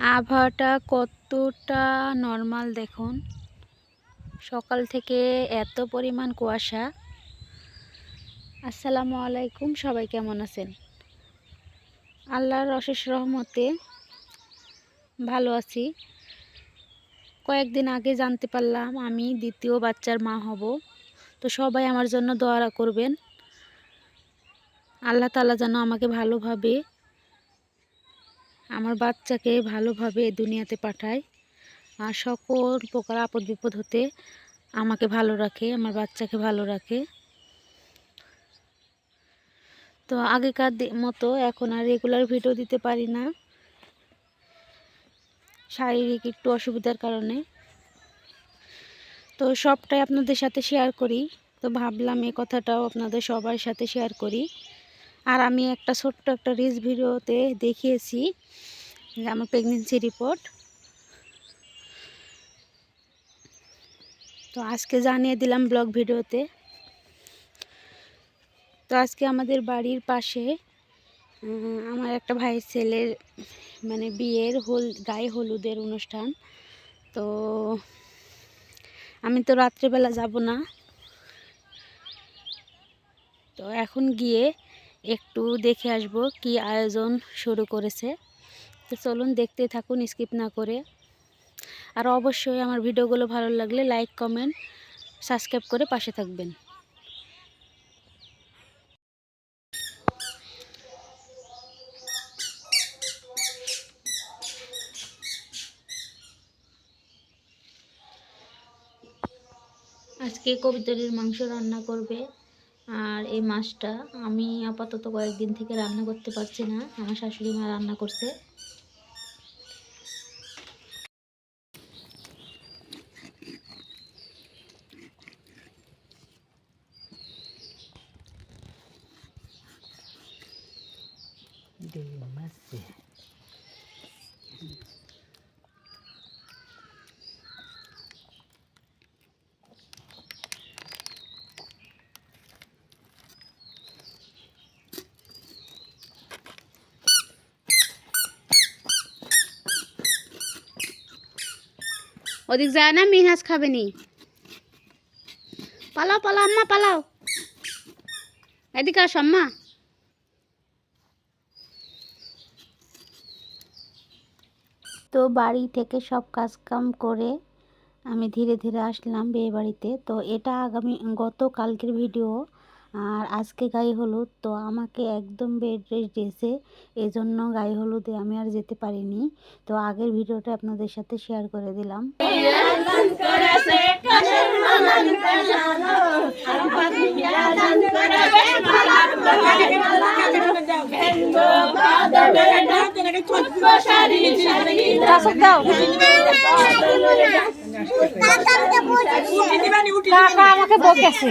আবহাওয়াটা কতটা নর্মাল দেখুন। সকাল থেকে এত পরিমাণ কুয়াশা। আসসালামু আলাইকুম, সবাই কেমন আছেন? আল্লাহর অশেষ রহমতে ভালো আছি। কয়েকদিন আগে জানতে পারলাম, আমি দ্বিতীয় বাচ্চার মা হব। তো সবাই আমার জন্য দোয়ারা করবেন। আল্লাহ তালা যেন আমাকে ভালোভাবে আমার বাচ্চাকে ভালোভাবে দুনিয়াতে পাঠায়। আর সকল প্রকার আপদ বিপদ হতে আমাকে ভালো রাখে, আমার বাচ্চাকে ভালো রাখে। তো আগেকার মতো এখন আর রেগুলার ভিডিও দিতে পারি না। শারীরিক একটু অসুবিধার কারণে। তো সবটাই আপনাদের সাথে শেয়ার করি। তো ভাবলাম এই কথাটাও আপনাদের সবার সাথে শেয়ার করি। আর আমি একটা ছোট্ট একটা রিলস ভিডিওতে দেখিয়েছি, যে আমার প্রেগনেন্সি রিপোর্ট তো আজকে জানিয়ে দিলাম ব্লগ ভিডিওতে। তো আজকে আমাদের বাড়ির পাশে আমার একটা ভাইয়ের ছেলের মানে বিয়ের হল, গায়ে হলুদের অনুষ্ঠান। তো আমি তো রাত্রেবেলা যাব না। তো এখন গিয়ে একটু দেখে আসব কি আয়োজন শুরু করেছে। তো চলুন দেখতে থাকুন, স্কিপ না করে। আর অবশ্যই আমার ভিডিওগুলো ভালো লাগলে লাইক, কমেন্ট, সাবস্ক্রাইব করে পাশে থাকবেন। আজকে কবিতরির মাংস রান্না করবে। আর এই মাছটা আমি আপাতত কয়েকদিন থেকে রান্না করতে পারছি না। আমার শাশুড়ি মা রান্না করছে। ওদিক যায় না মিনহাস খাবে নি। পালাও পালাও, আম্মা, পালাও। এদিকে আসো, আম্মা। তো বাড়ি থেকে সব কাজ কাম করে আমি ধীরে ধীরে আসলাম বিয়ে বাড়িতে। তো এটা আগামী গত কালকের ভিডিও। আর আজকে গায়ে হলুদ তো আমাকে একদম বেড রেস্ট দিয়েছে এজন্য গায়ে হলুদে আমি আর যেতে পারিনি তো আগের ভিডিওটা আপনাদের সাথে শেয়ার করে দিলাম আমাকে বকেছে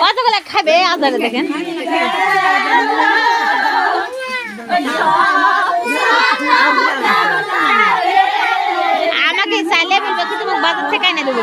কতগুলো খাবে আদারে দেখেন? আমাকে চাইলে তোমাকে বাজার থেকে এনে দেবো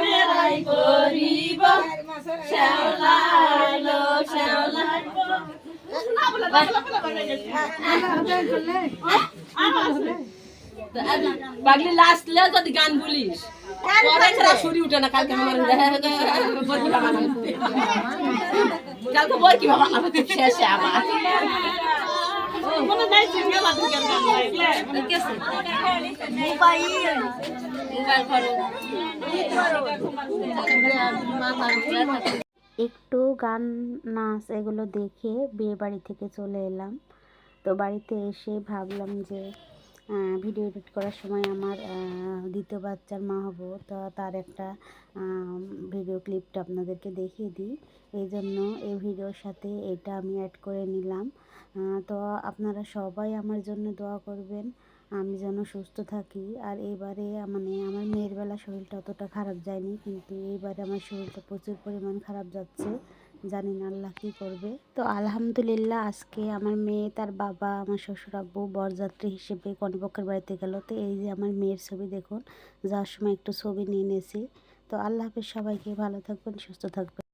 আমরাই করিব। শ্যাওলা লো শ্যাওলা পাগলি লাস্ট লে যদি গান উঠে না, কালকে আমার কালকে কি শেষে আবার। একটু গান, নাচ এগুলো দেখে বিয়ে বাড়ি থেকে চলে এলাম। তো বাড়িতে এসে ভাবলাম যে ভিডিও এডিট করার সময় আমার দ্বিতীয় বাচ্চার মা হব। তো তার একটা ভিডিও ক্লিপটা আপনাদেরকে দেখিয়ে দিই। এই জন্য এই ভিডিওর সাথে এটা আমি অ্যাড করে নিলাম। তো আপনারা সবাই আমার জন্য দোয়া করবেন, আমি যেন সুস্থ থাকি। আর এবারে মানে আমার মেয়ের বেলা শরীরটা অতটা খারাপ যায়নি, কিন্তু এইবারে আমার শরীরটা প্রচুর পরিমাণ খারাপ যাচ্ছে। জানি না আল্লাহ কী করবে। তো আলহামদুলিল্লাহ আজকে আমার মেয়ে তার বাবা, আমার শ্বশুর আব্বু বরযাত্রী হিসেবে কর্ণপক্ষের বাড়িতে গেল। তো এই যে আমার মেয়ের ছবি দেখুন যাওয়ার সময় একটু ছবি নিয়ে নিয়েছি। তো আল্লাহ হাফেজ, সবাইকে ভালো থাকবেন, সুস্থ থাকবেন।